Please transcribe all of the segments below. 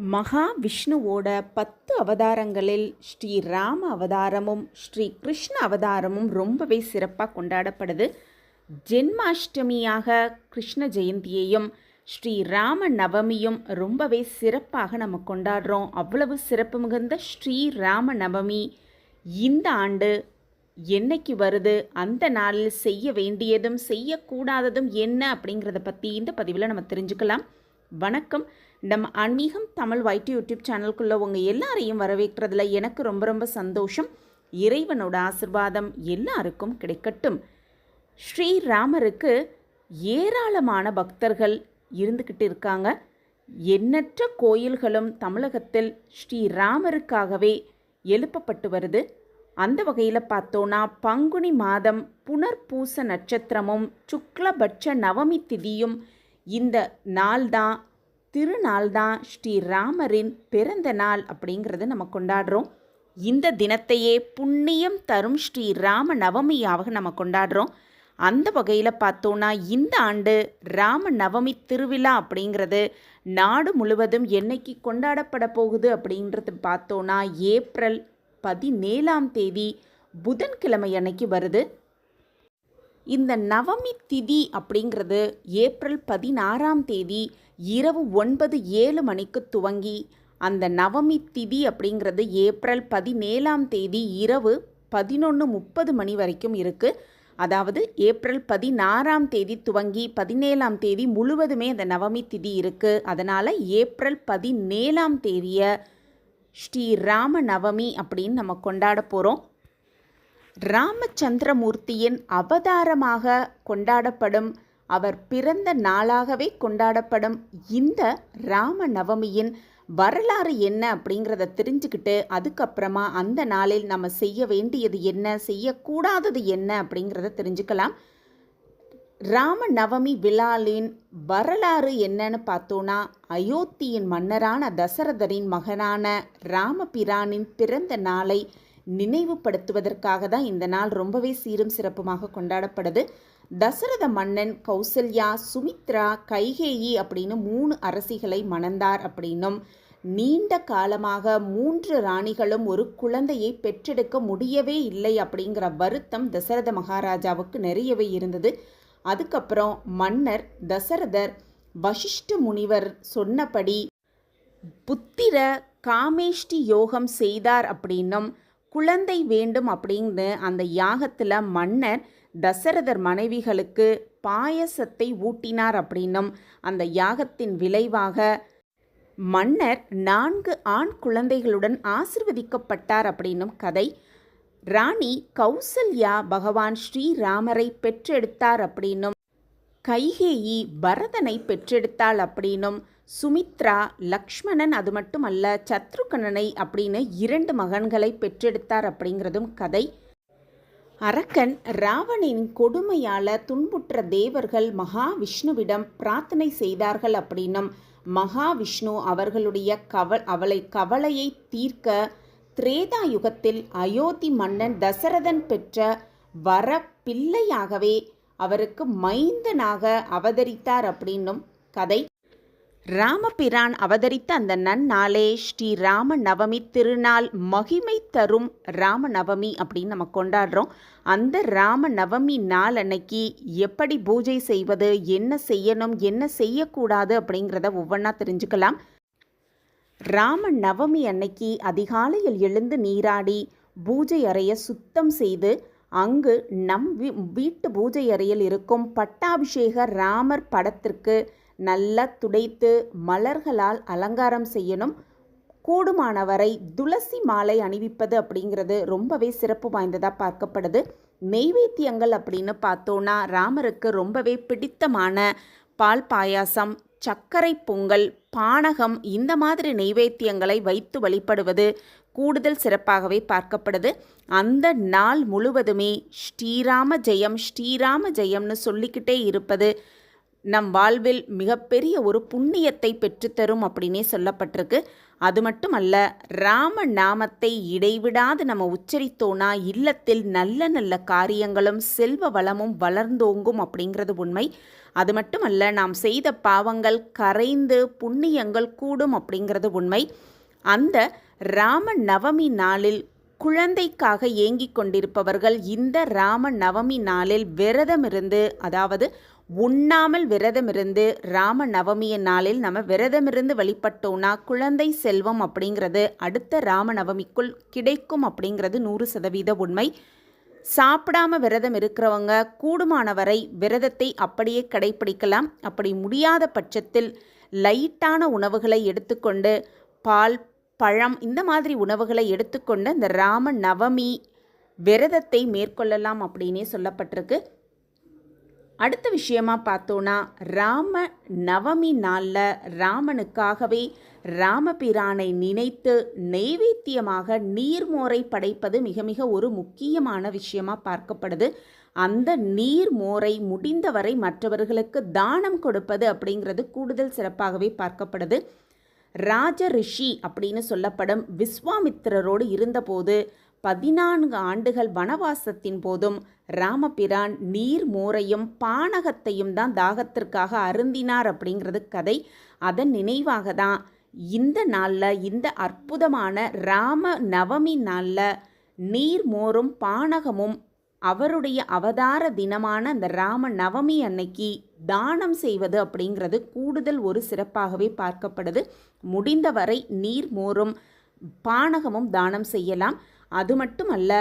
மகாவிஷ்ணுவோட பத்து அவதாரங்களில் ஸ்ரீ ராம அவதாரமும் ஸ்ரீ கிருஷ்ண அவதாரமும் ரொம்பவே சிறப்பாக கொண்டாடப்படுது. ஜென்மாஷ்டமியாக கிருஷ்ண ஜெயந்தியையும் ஸ்ரீ ராம நவமியும் ரொம்பவே சிறப்பாக நம்ம கொண்டாடுறோம். அவ்வளவு சிறப்பு மிகுந்த ஸ்ரீ ராம நவமி இந்த ஆண்டு என்னைக்கு வருது அந்த நாளில் செய்ய வேண்டியதும் செய்யக்கூடாததும் என்ன அப்படிங்கிறத பற்றி இந்த பதிவில் நம்ம தெரிஞ்சுக்கலாம். வணக்கம். நம்ம ஆன்மீகம் தமிழ் வைட்டு யூடியூப் சேனலுக்குள்ளே உங்கள் எல்லாரையும் வரவேற்கிறதுல எனக்கு ரொம்ப ரொம்ப சந்தோஷம். இறைவனோட ஆசிர்வாதம் எல்லாருக்கும் கிடைக்கட்டும். ஸ்ரீராமருக்கு ஏராளமான பக்தர்கள் இருந்துக்கிட்டு இருக்காங்க. எண்ணற்ற கோயில்களும் தமிழகத்தில் ஸ்ரீராமருக்காகவே எழுப்பப்பட்டு வருது. அந்த வகையில் பார்த்தோன்னா பங்குனி மாதம் புனர்பூச நட்சத்திரமும் சுக்லபட்ச நவமி திதியும் இந்த நாள் தான் திருநாள் தான் ஸ்ரீராமரின் பிறந்த நாள் அப்படிங்கிறது நம்ம கொண்டாடுறோம். இந்த தினத்தையே புண்ணியம் தரும் ஸ்ரீராம நவமியாக நம்ம கொண்டாடுறோம். அந்த வகையில் பார்த்தோன்னா இந்த ஆண்டு ராம நவமி திருவிழா அப்படிங்கிறது நாடு முழுவதும் என்னைக்கு கொண்டாடப்பட போகுது அப்படின்றது பார்த்தோன்னா ஏப்ரல் பதினேழாம் தேதி புதன்கிழமை அன்னைக்கு வருது. இந்த நவமி திதி அப்படிங்கிறது ஏப்ரல் பதினாறாம் தேதி இரவு ஒன்பது ஏழு மணிக்கு துவங்கி அந்த நவமி திதி அப்படிங்கிறது ஏப்ரல் பதினேழாம் தேதி இரவு பதினொன்று முப்பது மணி வரைக்கும் இருக்குது அதாவது ஏப்ரல் பதினாறாம் தேதி துவங்கி பதினேழாம் தேதி முழுவதுமே அந்த நவமி திதி இருக்குது அதனால் ஏப்ரல் பதினேழாம் தேதியை ஸ்ரீ ராம நவமி அப்படின்னு நம்ம கொண்டாட போகிறோம் ராமச்சந்திரமூர்த்தியின் அவதாரமாக கொண்டாடப்படும் அவர் பிறந்த நாளாகவே கொண்டாடப்படும் இந்த ராம நவமியின் வரலாறு என்ன அப்படிங்கிறத தெரிஞ்சுக்கிட்டு அதுக்கப்புறமா அந்த நாளில் நம்ம செய்ய வேண்டியது என்ன செய்யக்கூடாதது என்ன அப்படிங்கிறத தெரிஞ்சுக்கலாம். ராம நவமி விழாலின் வரலாறு என்னன்னு பார்த்தோன்னா அயோத்தியின் மன்னரான தசரதரின் மகனான ராமபிரானின் பிறந்த நாளை நினைவுபடுத்துவதற்காக தான் இந்த நாள் ரொம்பவே சீரும் சிறப்புமாக கொண்டாடப்படுது. தசரத மன்னன் கௌசல்யா சுமித்ரா கைகேயி அப்படின்னு மூணு அரசிகளை மணந்தார் அப்படின்னும் நீண்ட காலமாக மூன்று ராணிகளும் ஒரு குழந்தையை பெற்றெடுக்க முடியவே இல்லை அப்படிங்கிற வருத்தம் தசரத மகாராஜாவுக்கு நிறையவே இருந்தது. அதுக்கப்புறம் மன்னர் தசரதர் வசிஷ்ட முனிவர் சொன்னபடி புத்திர காமேஷ்டி யோகம் செய்தார் அப்படின்னும் குழந்தை வேண்டும் அப்படின்னு அந்த யாகத்தில் மன்னர் தசரதர் மனைவிகளுக்கு பாயசத்தை ஊட்டினார் அப்படின்னும் அந்த யாகத்தின் விளைவாக மன்னர் நான்கு ஆண் குழந்தைகளுடன் ஆசிர்வதிக்கப்பட்டார் அப்படின்னும் கதை. ராணி கௌசல்யா பகவான் ஸ்ரீராமரை பெற்றெடுத்தார் அப்படின்னும் கைகேயி பரதனை பெற்றெடுத்தாள் அப்படின்னும் சுமித்ரா லக்ஷ்மணன் அது மட்டுமல்ல சத்ருகணனை அப்படின்னு இரண்டு மகன்களை பெற்றெடுத்தார் அப்படிங்கிறதும் கதை. அரக்கன் ராவணின் கொடுமையால் துன்புற்ற தேவர்கள் மகாவிஷ்ணுவிடம் பிரார்த்தனை செய்தார்கள் அப்படின்னும் மகாவிஷ்ணு அவர்களுடைய கவ அவளை கவலையை தீர்க்க திரேதா யுகத்தில் அயோத்தி மன்னன் தசரதன் பெற்ற வர பிள்ளையாகவே அவருக்கு மைந்தனாக அவதரித்தார் அப்படின்னும் கதை. ராமபிரான் அவதரித்த அந்த நன்னாளே ஸ்ரீ ராம நவமி திருநாள் மகிமை தரும் ராம நவமி அப்படின்னு நம்ம கொண்டாடுறோம். அந்த ராம நவமி நாள் அன்னைக்கு எப்படி பூஜை செய்வது என்ன செய்யணும் என்ன செய்யக்கூடாது அப்படிங்கிறத ஒவ்வொன்றா தெரிஞ்சுக்கலாம். ராம நவமி அன்னைக்கு அதிகாலையில் எழுந்து நீராடி பூஜை அறையை சுத்தம் செய்து அங்கு நம் வீட்டு பூஜை அறையில் இருக்கும் பட்டாபிஷேக ராமர் படத்திற்கு நல்லா துடைத்து மலர்களால் அலங்காரம் செய்யணும். கூடுமானவரை துளசி மாலை அணிவிப்பது அப்படிங்கிறது ரொம்பவே சிறப்பு வாய்ந்ததாக பார்க்கப்படுது. நெய்வேத்தியங்கள் அப்படின்னு பார்த்தோன்னா ராமருக்கு ரொம்பவே பிடித்தமான பால் பாயாசம் சர்க்கரை பொங்கல் பானகம் இந்த மாதிரி நெய்வேத்தியங்களை வைத்து வழிபடுவது கூடுதல் சிறப்பாகவே பார்க்கப்படுது. அந்த நாள் முழுவதுமே ஸ்ரீராம ஜெயம் ஸ்ரீராம ஜெயம்னு சொல்லிக்கிட்டே இருப்பது நம் வாழ்வில் மிகப்பெரிய ஒரு புண்ணியத்தை பெற்றுத்தரும் அப்படின்னே சொல்லப்பட்டிருக்கு. அது மட்டுமல்ல ராம நாமத்தை இடைவிடாது நம்ம உச்சரித்தோனா இல்லத்தில் நல்ல நல்ல காரியங்களும் செல்வ வளமும் வளர்ந்தோங்கும் அப்படிங்கிறது உண்மை. அது மட்டுமல்ல நாம் செய்த பாவங்கள் கரைந்து புண்ணியங்கள் கூடும் அப்படிங்கிறது உண்மை. அந்த ராம நவமி நாளில் குழந்தைக்காக ஏங்கிக் கொண்டிருப்பவர்கள் இந்த ராம நவமி நாளில் விரதமிருந்து அதாவது உண்ணாமல் விரதமிருந்து ராம நவமிய நாளில் நம்ம விரதமிருந்து வழிபட்டோம்னா குழந்தை செல்வம் அப்படிங்கிறது அடுத்த ராம நவமிக்குள் கிடைக்கும் அப்படிங்கிறது நூறு சதவீத உண்மை. சாப்பிடாம விரதம் இருக்கிறவங்க கூடுமானவரை விரதத்தை அப்படியே கடைப்பிடிக்கலாம். அப்படி முடியாத பட்சத்தில் லைட்டான உணவுகளை எடுத்துக்கொண்டு பால் பழம் இந்த மாதிரி உணவுகளை எடுத்துக்கொண்டு இந்த ராம நவமி விரதத்தை மேற்கொள்ளலாம் அப்படின்னே சொல்லப்பட்டிருக்கு. அடுத்த விஷயமா பார்த்தோன்னா ராம நவமி நாளில் ராமனுக்காகவே ராமபிரானை நினைத்து நெய்வேத்தியமாக நீர்மோரை படைப்பது மிக மிக ஒரு முக்கியமான விஷயமா பார்க்கப்படுது. அந்த நீர்மோரை முடிந்தவரை மற்றவர்களுக்கு தானம் கொடுப்பது அப்படிங்கிறது கூடுதல் சிறப்பாகவே பார்க்கப்படுது. ராஜ ரிஷி அப்படின்னு சொல்லப்படும் விஸ்வாமித்திரரோடு இருந்தபோது பதினான்கு ஆண்டுகள் வனவாசத்தின் போதும் ராமபிரான் நீர் மோரையும் பானகத்தையும் தான் தாகத்திற்காக அருந்தினார் அப்படிங்கிறது கதை. அதன் நினைவாக தான் இந்த நாளில் இந்த அற்புதமான ராம நவமி நாளில் நீர் மோரும் பானகமும் அவருடைய அவதார தினமான அந்த ராம நவமி அன்னைக்கு தானம் செய்வது அப்படிங்கிறது கூடுதல் ஒரு சிறப்பாகவே பார்க்கப்படுது. முடிந்தவரை நீர் மோரும் பானகமும் தானம் செய்யலாம். அது மட்டுமல்ல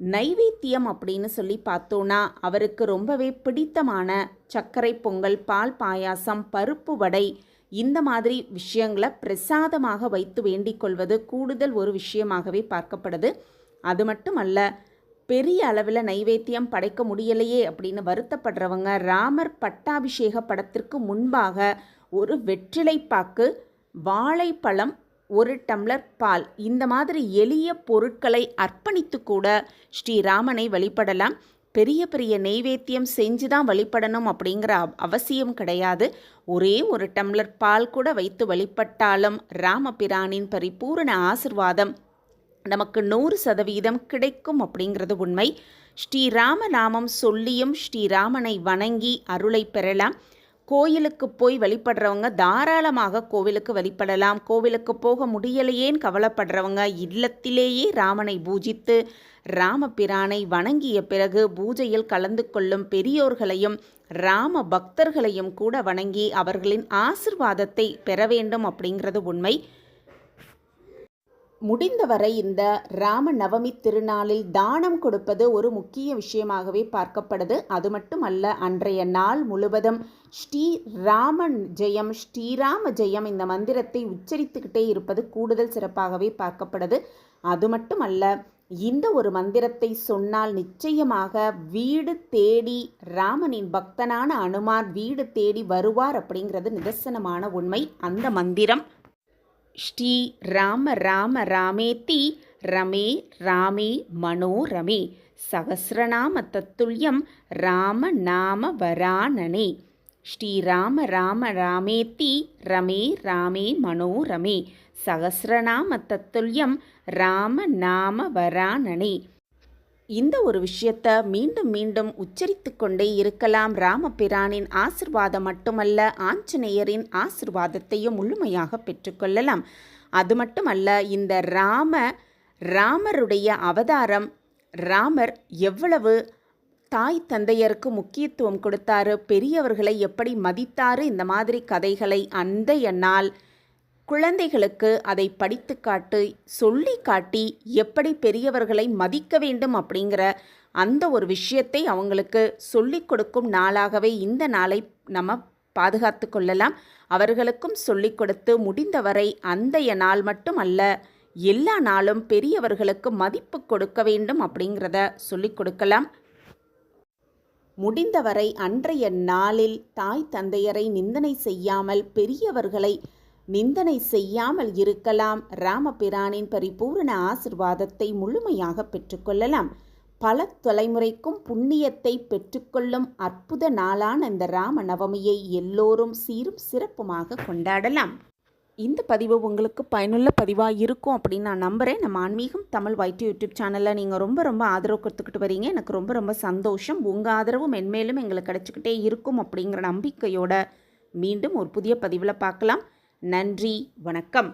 நைவேத்தியம் அப்படின்னு சொல்லி பார்த்தோன்னா அவருக்கு ரொம்பவே பிடித்தமான சர்க்கரை பொங்கல் பால் பாயாசம் பருப்பு வடை இந்த மாதிரி விஷயங்களை பிரசாதமாக வைத்து வேண்டிக் கொள்வது கூடுதல் ஒரு விஷயமாகவே பார்க்கப்படுது. அது மட்டுமல்ல பெரிய அளவில் நைவேத்தியம் படைக்க முடியலையே அப்படின்னு வருத்தப்படுறவங்க ராமர் பட்டாபிஷேக படத்திற்கு முன்பாக ஒரு வெற்றிலைப்பாக்கு வாழைப்பழம் ஒரு டம்ளர் பால் இந்த மாதிரி எளிய பொருட்களை அர்ப்பணித்து கூட ஸ்ரீராமனை வழிபடலாம். பெரிய பெரிய நெய்வேத்தியம் செஞ்சு தான் வழிபடணும் அப்படிங்கிற அவசியம் கிடையாது. ஒரே ஒரு டம்ளர் பால் கூட வைத்து வழிபட்டாலும் ராமபிரானின் பரிபூரண ஆசிர்வாதம் நமக்கு நூறு சதவீதம் கிடைக்கும் அப்படிங்கிறது உண்மை. ஸ்ரீராம நாமம் சொல்லியும் ஸ்ரீராமனை வணங்கி அருளை பெறலாம். கோயிலுக்கு போய் வழிபடுறவங்க தாராளமாக கோவிலுக்கு வழிபடலாம். கோவிலுக்கு போக முடியலையேன்னு கவலைப்படுறவங்க இல்லத்திலேயே ராமனை பூஜித்து ராமபிரானை வணங்கிய பிறகு பூஜையில் கலந்து கொள்ளும் பெரியோர்களையும் ராம பக்தர்களையும் கூட வணங்கி அவர்களின் ஆசிர்வாதத்தை பெற வேண்டும் அப்படிங்கிறது உண்மை. முடிந்தவரை இந்த ராம நவமி திருநாளில் தானம் கொடுப்பது ஒரு முக்கிய விஷயமாகவே பார்க்கப்படுது. அது மட்டுமல்ல அன்றைய நாள் முழுவதும் ஸ்ரீ ராமன் ஜெயம் ஸ்ரீராம ஜெயம் இந்த மந்திரத்தை உச்சரித்துக்கிட்டே இருப்பது கூடுதல் சிறப்பாகவே பார்க்கப்படுது அது மட்டுமல்ல இந்த ஒரு மந்திரத்தை சொன்னால் நிச்சயமாக வீடு தேடி ராமனின் பக்தனான அனுமார் வீடு தேடி வருவார் அப்படிங்கிறது நிதர்சனமான உண்மை. அந்த மந்திரம் ஸ்ரீ ராம ராம ராமேத்தி ரமே ராமே மனோரமே சகசிரநாம தத்துல்யம் ராம நாம வரானனே. ஸ்ரீராம ராம ராமேத்தி ரமே ராமே மனோரமே சகசிரநாம தத்துல்யம் ராம நாம வரானனே. இந்த ஒரு விஷயத்த மீண்டும் மீண்டும் உச்சரித்து கொண்டே இருக்கலாம் ராமபிரானின் ஆசிர்வாதம் மட்டுமல்ல ஆஞ்சநேயரின் ஆசிர்வாதத்தையும் முழுமையாக பெற்றுக்கொள்ளலாம் அது மட்டுமல்ல இந்த ராம ராமருடைய அவதாரம் ராமர் எவ்வளவு தாய் தந்தையருக்கு முக்கியத்துவம் கொடுத்தாரு பெரியவர்களை எப்படி மதித்தாரு இந்த மாதிரி கதைகளை அந்த நாள் குழந்தைகளுக்கு அதை படித்து காட்டு சொல்லி காட்டி எப்படி பெரியவர்களை மதிக்க வேண்டும் அப்படிங்கிற அந்த ஒரு விஷயத்தை அவங்களுக்கு சொல்லிக் கொடுக்கும் நாளாகவே இந்த நாளை நம்ம பாதுகாத்து கொள்ளலாம். அவர்களுக்கும் சொல்லிக் கொடுத்து முடிந்தவரை அந்தைய நாள் மட்டும் அல்ல எல்லா நாளும் பெரியவர்களுக்கு மதிப்பு கொடுக்க வேண்டும் அப்படிங்கிறத சொல்லிக் கொடுக்கலாம். முடிந்தவரை அன்றைய நாளில் தாய் தந்தையரை நிந்தனை செய்யாமல் பெரியவர்களை நிந்தனை செய்யாமல் இருக்கலாம். ராமபிரானின் பரிபூரண ஆசிர்வாதத்தை முழுமையாக பெற்றுக்கொள்ளலாம் பல தொலைமுறைக்கும் புண்ணியத்தை பெற்றுக்கொள்ளும் அற்புத நாளான இந்த ராம நவமியை எல்லோரும் சீரும் சிறப்புமாக கொண்டாடலாம். இந்த பதிவு உங்களுக்கு பயனுள்ள பதிவாக இருக்கும் அப்படின்னு நான் நம்புகிறேன் நம்ம ஆன்மீகம் தமிழ் வைட்டு யூடியூப் சேனலில் நீங்கள் ரொம்ப ரொம்ப ஆதரவு கொடுத்துக்கிட்டு வரீங்க. எனக்கு ரொம்ப ரொம்ப சந்தோஷம். உங்கள் ஆதரவும் மென்மேலும் எங்களுக்கு கிடச்சிக்கிட்டே இருக்கும் அப்படிங்கிற நம்பிக்கையோட மீண்டும் ஒரு புதிய பதிவில் பார்க்கலாம். நன்றி வணக்கம்.